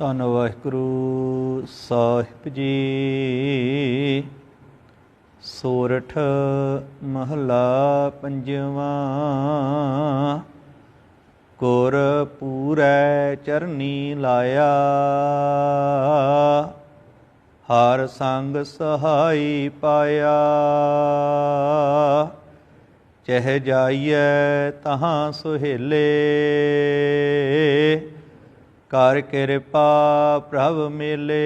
ਧੰਨ ਵਾਹਿਗੁਰੂ ਸਾਹਿਬ ਜੀ। ਸੋਰਠ ਮਹਲਾ ਪੰਜਵਾਂ। ਗੁਰ ਪੂਰੈ ਚਰਨੀ ਲਾਇਆ। ਹਰ ਸੰਗ ਸਹਾਈ ਪਾਇਆ। ਚਹਿ ਜਾਈਐ ਤਹਾਂ ਸੁਹੇਲੇ। ਕਰ ਕਿਰਪਾ ਪ੍ਰਭ ਮਿਲੇ।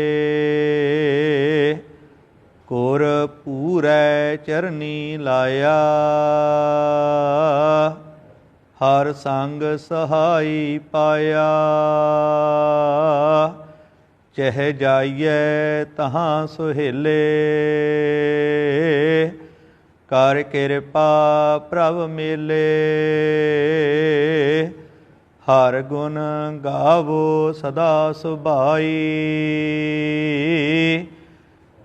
ਕੋਰ ਪੂਰੈ ਚਰਨੀ ਲਾਇਆ। ਹਰ ਸੰਗ ਸਹਾਈ ਪਾਇਆ। ਚਹਿ ਜਾਈਐ ਤਹਾਂ ਸੁਹੇਲੇ। ਕਰ ਕਿਰਪਾ ਪ੍ਰਭ ਮਿਲੇ। ਹਰ ਗੁਣ ਗਾਵੋ ਸਦਾ ਸੁਭਾਈ।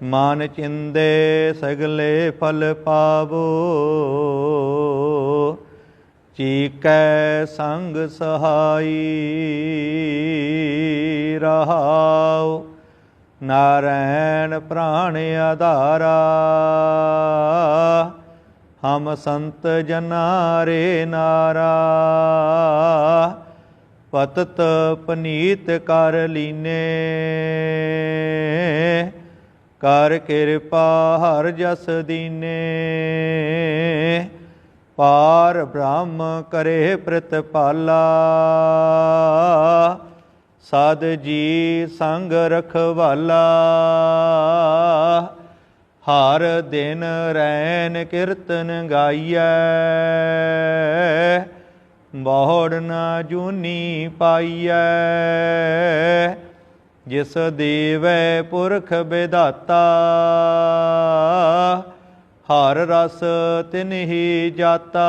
ਮਨ ਚਿੰਦੇ ਸਗਲੇ ਫਲ ਪਾਵੋ। ਚੀਕੈ ਸੰਗ ਸਹਾਈ ਰਹਾਉ। ਨਾਰਾਇਣ ਪ੍ਰਾਣ ਆਧਾਰਾ। ਹਮ ਸੰਤ ਜਨਾਰੇ ਨਾਰਾ। ਪਤਤ ਪਨੀਤ ਕਰ ਲੀਨੇ। ਕਰ ਕਿਰਪਾ ਹਰ ਜਸ ਦੀਨੇ। ਪਾਰ ਬ੍ਰਹਮ ਕਰੇ ਪ੍ਰਤਪਾਲਾ ਸਦ ਜੀ ਸੰਗ ਰਖਵਾਲਾ। ਹਰ ਦਿਨ ਰੈਨ ਕੀਰਤਨ ਗਾਈਐ। ਬਹੁੜ ਨਾ ਜੂਨੀ ਪਾਈਐ। ਜਿਸ ਦੇਵੈ ਪੁਰਖ ਵਿਦਾਤਾ ਹਰ ਰਸ ਤਿਨਹੀ ਜਾਤਾ।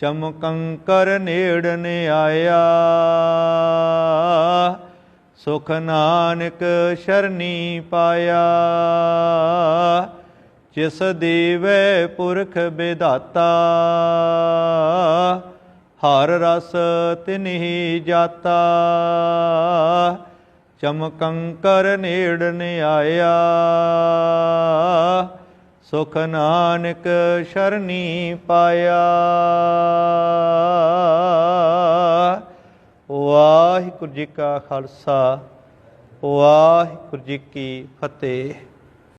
ਚਮਕੰਕਰ ਨੇੜਨ ਆਇਆ ਸੁਖ ਨਾਨਕ ਸ਼ਰਨੀ ਪਾਇਆ। ਜਿਸ ਦੇਵੈ ਪੁਰਖ ਵਿਦਾਤਾ ਹਰ ਰਸ ਤਿਨਹੀ ਜਾਤਾ। ਚਮਕੰਕਰ ਨੇੜਨ ਆਇਆ ਸੁਖ ਨਾਨਕ ਸ਼ਰਨੀ ਪਾਇਆ। ਵਾਹਿਗੁਰੂ ਜੀ ਕਾ ਖਾਲਸਾ, ਵਾਹਿਗੁਰੂ ਜੀ ਕੀ ਫਤਿਹ।